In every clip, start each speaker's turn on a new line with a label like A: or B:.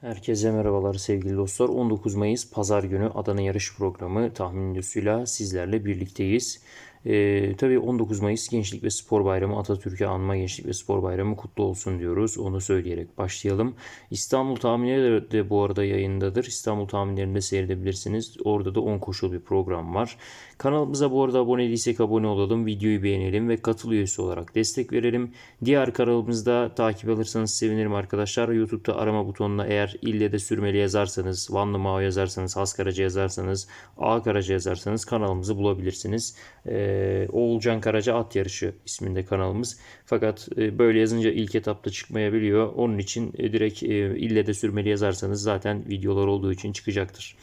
A: Herkese merhabalar sevgili dostlar. 19 Mayıs Pazar günü Adana Yarış Programı tahmin videosuyla sizlerle birlikteyiz. Ee, tabii 19 Mayıs Gençlik ve Spor Bayramı Atatürk'ü anma Gençlik ve Spor Bayramı kutlu olsun diyoruz. Onu söyleyerek başlayalım. İstanbul tahminleri de bu arada yayındadır. İstanbul tahminlerini de seyredebilirsiniz. Orada da 10 koşul bir program var. Kanalımıza bu arada abone değilsek abone olalım. Videoyu beğenelim ve katıl üyesi olarak destek verelim. Diğer kanalımızda takip alırsanız sevinirim arkadaşlar. YouTube'da arama butonuna eğer ille de sürmeli yazarsanız, Vanlı Mao yazarsanız, Haskaraca yazarsanız, A Karaca yazarsanız kanalımızı bulabilirsiniz. Ee, Oğulcan Karaca At Yarışı isminde kanalımız. Fakat e, böyle yazınca ilk etapta çıkmayabiliyor. Onun için e, direkt e, ille de sürmeli yazarsanız zaten videolar olduğu için çıkacaktır.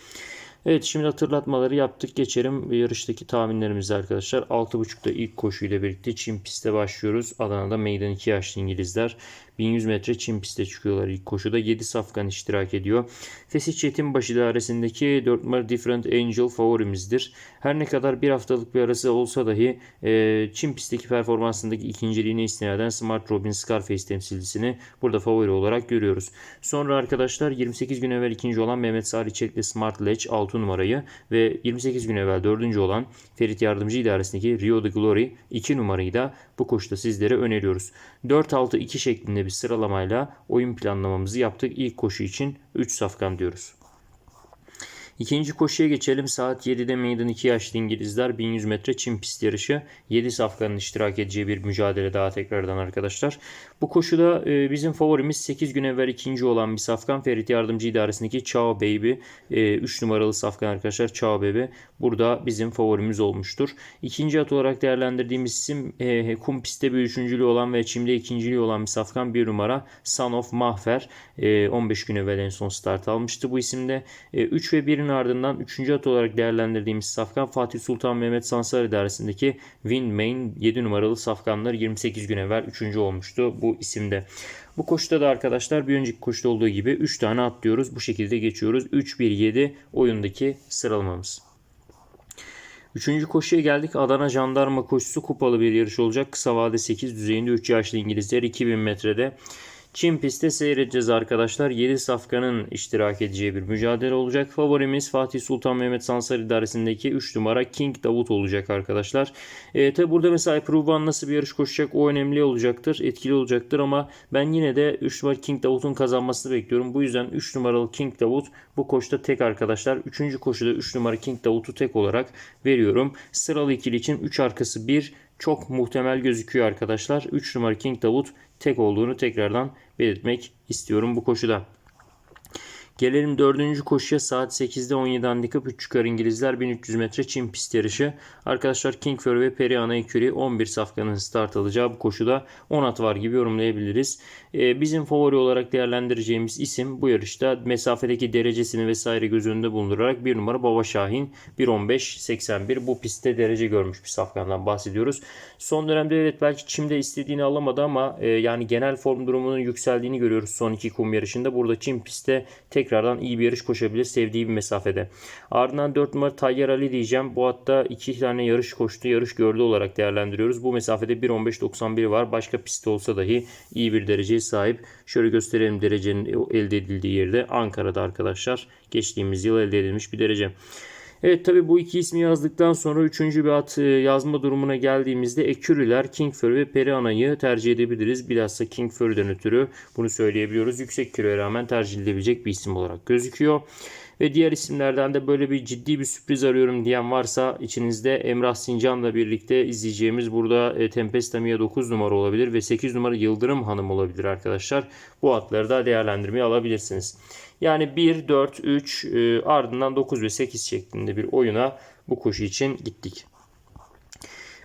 A: Evet şimdi hatırlatmaları yaptık. Geçelim yarıştaki tahminlerimize arkadaşlar. 6.30'da ilk koşuyla birlikte Çin pistte başlıyoruz. Adana'da meydan 2 yaşlı İngilizler. 1100 metre Çin pistte çıkıyorlar ilk koşuda. 7 safkan iştirak ediyor. Fesih Çetinbaşı idaresindeki 4 numara Different Angel favorimizdir. Her ne kadar bir haftalık bir arası olsa dahi e, Çin pistteki performansındaki ikinciliğine istinaden Smart Robin Scarface temsilcisini burada favori olarak görüyoruz. Sonra arkadaşlar 28 gün evvel ikinci olan Mehmet Salih Çelik'le Smart Ledge 6 numarayı ve 28 gün evvel dördüncü olan Ferit Yardımcı idaresindeki Rio de Glory 2 numarayı da bu koşuda sizlere öneriyoruz. 4-6-2 şeklinde bir sıralamayla oyun planlamamızı yaptık. İlk koşu için 3 safkan diyoruz. İkinci koşuya geçelim. Saat 7'de meydan 2 yaşlı İngilizler 1100 metre çim pist yarışı. 7 safkanın iştirak edeceği bir mücadele daha tekrardan arkadaşlar. Bu koşuda e, bizim favorimiz 8 gün evvel ikinci olan bir safkan Ferit Yardımcı idaresindeki Ciao Baby. 3 numaralı safkan arkadaşlar Ciao Baby. Burada bizim favorimiz olmuştur. İkinci at olarak değerlendirdiğimiz isim e, kum pistte bir üçüncülüğü olan ve çimde ikinciliği olan bir safkan bir numara Son of Mahfer. E, 15 gün evvel en son start almıştı bu isimde. E, 3 ve 1'in ardından 3. at olarak değerlendirdiğimiz safkan Fatih Sultan Mehmet Sansar idaresindeki Win Main 7 numaralı safkanlar 28 gün evvel 3. olmuştu bu isimde. Bu koşuda da arkadaşlar bir önceki koşuda olduğu gibi 3 tane atlıyoruz. Bu şekilde geçiyoruz. 3-1-7 oyundaki sıralamamız. Üçüncü koşuya geldik. Adana Jandarma koşusu kupalı bir yarış olacak. Kısa vade 8 düzeyinde 3 yaşlı İngilizler 2000 metrede. Çin pistte seyredeceğiz arkadaşlar. 7 safkanın iştirak edeceği bir mücadele olacak. Favorimiz Fatih Sultan Mehmet Sansar idaresindeki 3 numara King Davut olacak arkadaşlar. E, tabi burada mesela Pruvan nasıl bir yarış koşacak o önemli olacaktır. Etkili olacaktır ama ben yine de 3 numara King Davut'un kazanmasını bekliyorum. Bu yüzden 3 numaralı King Davut bu koşuda tek arkadaşlar. 3. koşuda 3 numara King Davut'u tek olarak veriyorum. Sıralı ikili için 3 arkası 1 çok muhtemel gözüküyor arkadaşlar. 3 numara King Davut tek olduğunu tekrardan belirtmek istiyorum bu koşuda. Gelelim dördüncü koşuya saat 8'de 17 handikap 3 çıkar İngilizler 1300 metre Çin pist yarışı. Arkadaşlar King Fury ve Periana Eküri 11 safkanın start alacağı bu koşuda 10 at var gibi yorumlayabiliriz. Ee, bizim favori olarak değerlendireceğimiz isim bu yarışta mesafedeki derecesini vesaire göz önünde bulundurarak bir numara Baba Şahin 1.15.81 bu pistte derece görmüş bir safkandan bahsediyoruz. Son dönemde evet belki Çim'de istediğini alamadı ama e, yani genel form durumunun yükseldiğini görüyoruz son iki kum yarışında. Burada Çim pistte tekrardan iyi bir yarış koşabilir sevdiği bir mesafede. Ardından 4 numara Tayyar Ali diyeceğim. Bu hatta iki tane yarış koştu. Yarış gördü olarak değerlendiriyoruz. Bu mesafede 1.15.91 var. Başka pistte olsa dahi iyi bir dereceye sahip. Şöyle gösterelim derecenin elde edildiği yerde. Ankara'da arkadaşlar. Geçtiğimiz yıl elde edilmiş bir derece. Evet tabi bu iki ismi yazdıktan sonra üçüncü bir at e, yazma durumuna geldiğimizde Ekürüler, King Fury ve Periana'yı tercih edebiliriz. Bilhassa King Fury'den ötürü bunu söyleyebiliyoruz. Yüksek kiloya rağmen tercih edilebilecek bir isim olarak gözüküyor. Ve diğer isimlerden de böyle bir ciddi bir sürpriz arıyorum diyen varsa içinizde Emrah Sincan'la birlikte izleyeceğimiz burada e, Tempesta Mia 9 numara olabilir ve 8 numara Yıldırım Hanım olabilir arkadaşlar. Bu atları da değerlendirmeye alabilirsiniz. Yani 1, 4, 3 e, ardından 9 ve 8 şeklinde bir oyuna bu koşu için gittik.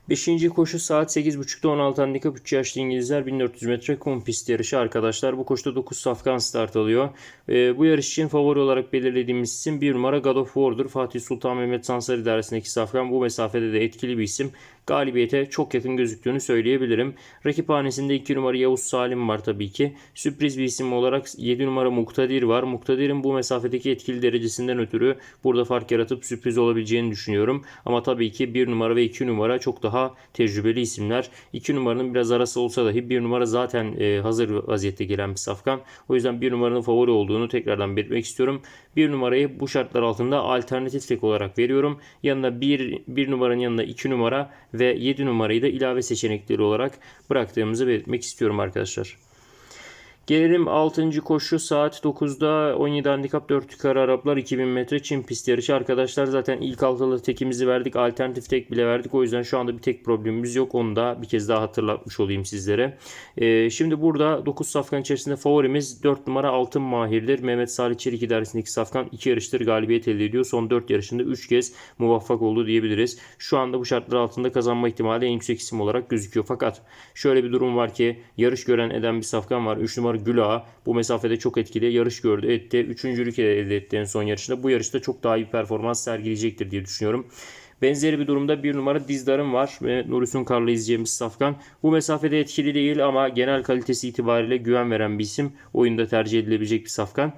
A: Beşinci koşu saat 8.30'da 16 handikap 3 yaşlı İngilizler 1400 metre kum pist yarışı arkadaşlar. Bu koşuda 9 safkan start alıyor. E, bu yarış için favori olarak belirlediğimiz isim 1 numara God of War'dur. Fatih Sultan Mehmet Sansar idaresindeki safkan bu mesafede de etkili bir isim. Galibiyete çok yakın gözüktüğünü söyleyebilirim. Rakiphanesinde 2 numara Yavuz Salim var tabii ki. Sürpriz bir isim olarak 7 numara Muktadir var. Muktadir'in bu mesafedeki etkili derecesinden ötürü burada fark yaratıp sürpriz olabileceğini düşünüyorum. Ama tabii ki 1 numara ve 2 numara çok daha tecrübeli isimler. 2 numaranın biraz arası olsa dahi 1 numara zaten e, hazır vaziyette gelen bir safkan. O yüzden 1 numaranın favori olduğunu tekrardan belirtmek istiyorum. 1 numarayı bu şartlar altında alternatif tek olarak veriyorum. Yanına 1, 1 numaranın yanına 2 numara ve 7 numarayı da ilave seçenekleri olarak bıraktığımızı belirtmek istiyorum arkadaşlar. Gelelim 6. koşu saat 9'da 17 handikap 4 yukarı Araplar 2000 metre Çin pist yarışı. Arkadaşlar zaten ilk altılı tekimizi verdik. Alternatif tek bile verdik. O yüzden şu anda bir tek problemimiz yok. Onu da bir kez daha hatırlatmış olayım sizlere. Ee, şimdi burada 9 safkan içerisinde favorimiz 4 numara Altın Mahir'dir. Mehmet Salih Çelik idaresindeki safkan 2 yarıştır galibiyet elde ediyor. Son 4 yarışında 3 kez muvaffak oldu diyebiliriz. Şu anda bu şartlar altında kazanma ihtimali en yüksek isim olarak gözüküyor. Fakat şöyle bir durum var ki yarış gören eden bir safkan var. 3 numara Güla bu mesafede çok etkili yarış gördü etti. Üçüncülük elde etti en son yarışında. Bu yarışta çok daha iyi performans sergileyecektir diye düşünüyorum. Benzeri bir durumda bir numara Dizdar'ın var ve Nurisun Karlı izleyeceğimiz Safkan. Bu mesafede etkili değil ama genel kalitesi itibariyle güven veren bir isim. Oyunda tercih edilebilecek bir Safkan.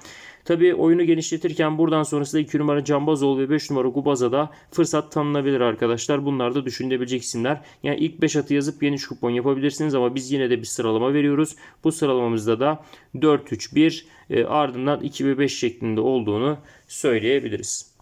A: Tabi oyunu genişletirken buradan sonrasında 2 numara Cambazol ve 5 numara Gubaz'a da fırsat tanınabilir arkadaşlar. Bunlar da düşünülebilecek isimler. Yani ilk 5 atı yazıp geniş kupon yapabilirsiniz ama biz yine de bir sıralama veriyoruz. Bu sıralamamızda da 4-3-1 e, ardından 2 ve 5 şeklinde olduğunu söyleyebiliriz.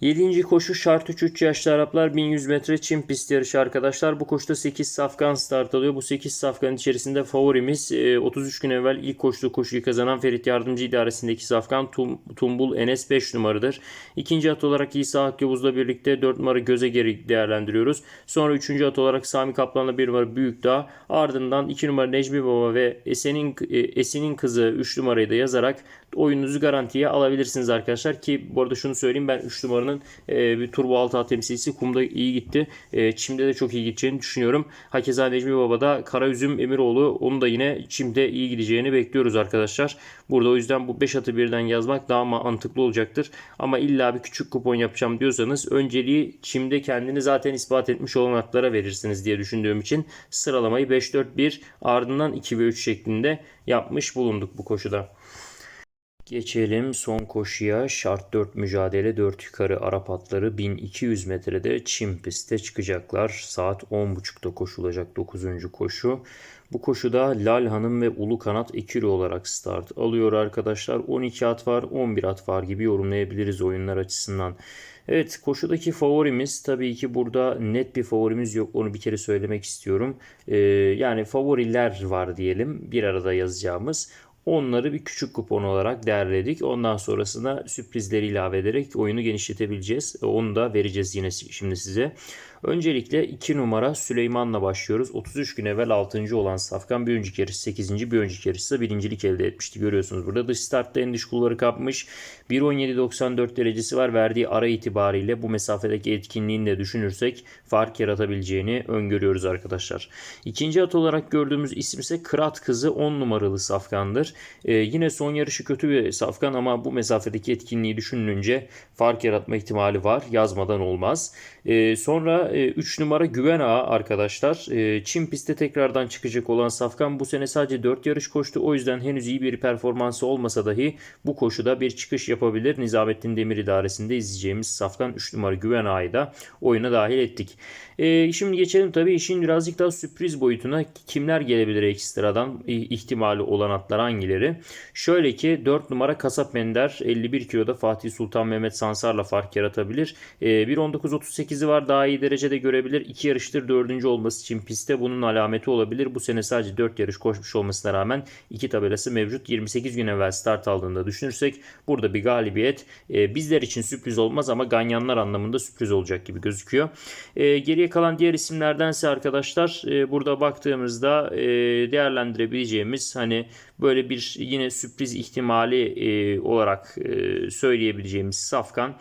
A: 7. koşu şart 3 3 yaşlı Araplar 1100 metre Çin pist yarışı arkadaşlar. Bu koşuda 8 safkan start alıyor. Bu 8 safkan içerisinde favorimiz 33 e, gün evvel ilk koştuğu koşuyu kazanan Ferit Yardımcı idaresindeki safkan Tum, Tumbul Enes 5 numaradır. İkinci at olarak İsa Hakkıbuz'la birlikte 4 numara göze geri değerlendiriyoruz. Sonra 3. at olarak Sami Kaplan'la 1 numara Büyükdağ. Ardından 2 numara Necmi Baba ve Esen'in e, Esin'in kızı 3 numarayı da yazarak oyununuzu garantiye alabilirsiniz arkadaşlar. Ki bu arada şunu söyleyeyim ben 3 numaranın e, bir turbo 6 temsilcisi kumda iyi gitti. E, çimde de çok iyi gideceğini düşünüyorum. Hakeza Necmi Baba da Karayüzüm Emiroğlu onu da yine çimde iyi gideceğini bekliyoruz arkadaşlar. Burada o yüzden bu 5 atı birden yazmak daha mantıklı olacaktır. Ama illa bir küçük kupon yapacağım diyorsanız önceliği çimde kendini zaten ispat etmiş olan verirsiniz diye düşündüğüm için sıralamayı 5-4-1 ardından 2 ve 3 şeklinde yapmış bulunduk bu koşuda. Geçelim son koşuya. Şart 4 mücadele 4 yukarı Arap atları 1200 metrede çim pistte çıkacaklar. Saat 10.30'da koşulacak 9. koşu. Bu koşuda Lal Hanım ve Ulu Kanat ikili olarak start alıyor arkadaşlar. 12 at var 11 at var gibi yorumlayabiliriz oyunlar açısından. Evet koşudaki favorimiz tabii ki burada net bir favorimiz yok. Onu bir kere söylemek istiyorum. Ee, yani favoriler var diyelim bir arada yazacağımız. Onları bir küçük kupon olarak değerledik. Ondan sonrasında sürprizleri ilave ederek oyunu genişletebileceğiz. Onu da vereceğiz yine şimdi size. Öncelikle 2 numara Süleyman'la başlıyoruz. 33 gün evvel 6. olan Safkan bir önceki yarış 8. bir önceki yarışta birincilik elde etmişti. Görüyorsunuz burada dış startta en dış kulları kapmış. 1.17.94 derecesi var. Verdiği ara itibariyle bu mesafedeki etkinliğini de düşünürsek fark yaratabileceğini öngörüyoruz arkadaşlar. İkinci at olarak gördüğümüz isim ise Kırat Kızı 10 numaralı Safkan'dır. Ee, yine son yarışı kötü bir Safkan ama bu mesafedeki etkinliği düşününce fark yaratma ihtimali var. Yazmadan olmaz. Ee, sonra 3 e, numara Güven Ağa arkadaşlar. E, Çin pistte tekrardan çıkacak olan Safkan bu sene sadece 4 yarış koştu. O yüzden henüz iyi bir performansı olmasa dahi bu koşuda bir çıkış yapabilir. Nizamettin Demir idaresinde izleyeceğimiz Safkan 3 numara Güven Ağa'yı da oyuna dahil ettik. E, şimdi geçelim tabii işin birazcık daha sürpriz boyutuna. Kimler gelebilir ekstradan ihtimali olan atlar hangileri? Şöyle ki 4 numara Kasap Ender 51 kiloda Fatih Sultan Mehmet Sansar'la fark yaratabilir. E, 1.19.38'i var daha iyi derecede görebilir. 2 yarıştır 4. olması için pistte bunun alameti olabilir. Bu sene sadece 4 yarış koşmuş olmasına rağmen 2 tabelası mevcut. 28 gün evvel start aldığında düşünürsek burada bir galibiyet e, bizler için sürpriz olmaz ama ganyanlar anlamında sürpriz olacak gibi gözüküyor. E, geriye kalan diğer isimlerdense arkadaşlar e, burada baktığımızda e, değerlendirebileceğimiz hani böyle bir yine sürpriz ihtimali e, olarak e, söyleyebileceğimiz Safkan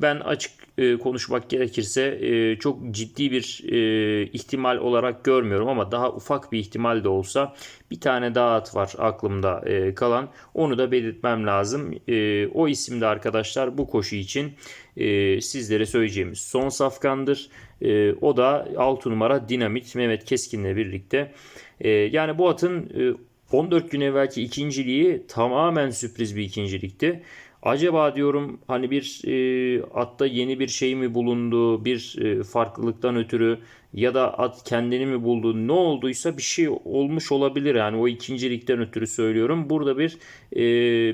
A: ben açık e, konuşmak gerekirse e, çok ciddi bir e, ihtimal olarak görmüyorum ama daha ufak bir ihtimal de olsa bir tane daha at var aklımda e, kalan. Onu da belirtmem lazım. E, o isimde arkadaşlar bu koşu için e, sizlere söyleyeceğimiz son safkandır. E, o da 6 numara Dinamit Mehmet Keskin'le birlikte. E, yani bu atın e, 14 gün evvelki ikinciliği tamamen sürpriz bir ikincilikti. Acaba diyorum hani bir e, atta yeni bir şey mi bulundu, bir e, farklılıktan ötürü ya da at kendini mi buldu, ne olduysa bir şey olmuş olabilir. Yani o ikincilikten ötürü söylüyorum. Burada bir e,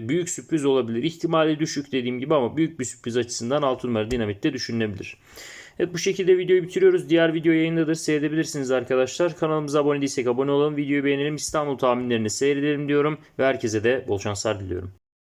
A: büyük sürpriz olabilir. İhtimali düşük dediğim gibi ama büyük bir sürpriz açısından 6 numara dinamitte düşünülebilir. Evet bu şekilde videoyu bitiriyoruz. Diğer video yayındadır. Seyredebilirsiniz arkadaşlar. Kanalımıza abone değilsek abone olun. Videoyu beğenelim. İstanbul tahminlerini seyredelim diyorum. Ve herkese de bol şanslar diliyorum.